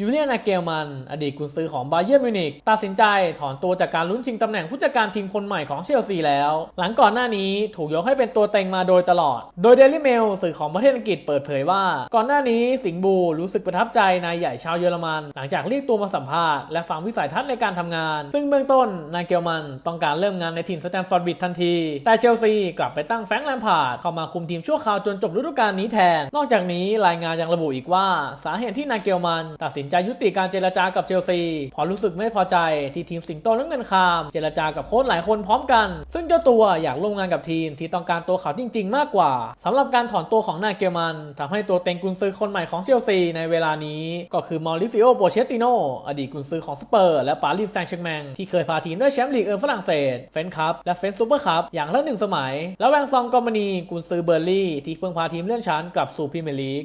ยูเลียนอาเกลมัน อดีตกุนซือของบาเยิร์นมิวนิกตัดสินใจถอนตัวจากการลุ้นชิงตำแหน่งผู้จัดการทีมคนใหม่ของเชลซีแล้ว หลังก่อนหน้านี้ถูกยกให้เป็นตัวเต็งมาโดยตลอด โดยเดลิเมลสื่อของประเทศอังกฤษเปิดเผยว่า ก่อนหน้านี้สิงบูรู้สึกประทับใจนายใหญ่ชาวเยอรมัน หลังจากเรียกตัวมาสัมภาษณ์และฟังวิสัยทัศน์ในการทำงาน ซึ่งเบื้องต้นนายเกลมันต้องการเริ่มงานในทีมสแตมฟอร์ดบิดทันที แต่เชลซีกลับไปตั้งแฟรงค์แลมพาร์ดเข้ามาคุมทีมชั่วคราวจนจบฤดูกาลนี้แทน นอกจากนี้รายงานยังระบุอีกว่าสาเหตุที่นายเกลมันตัดสินใจยุติการเจรจากับเชลซีเพราะรู้สึกไม่พอใจที่ทีมสิงโตและเงินคาม เจรจากับโค้ชหลายคนพร้อมกัน ซึ่งเจ้าตัวอยากร่วมงานกับทีมที่ต้องการตัวเขาจริง ๆ มากกว่าสำหรับการถอนตัวของนาเกลมันทำให้ตัวเต็งกุนซือคนใหม่ของเชลซีในเวลานี้ ก็คือมอริฟิโอโปเชติโนอดีตกุนซือของสเปอร์และปารีสแซงต์แชร์แมงที่เคยพาทีมด้แชมป์ลีกเอิงฝรั่งเศสเฟนคัพและเฟนซูเปอร์คัพอย่างละหนึ่งสมัย และแวงซองกอมมานีกุนซือเบอร์ลี่ที่เพิ่งพาทีมเลื่อนชั้นกลับสู่พรีเมียร์ลีก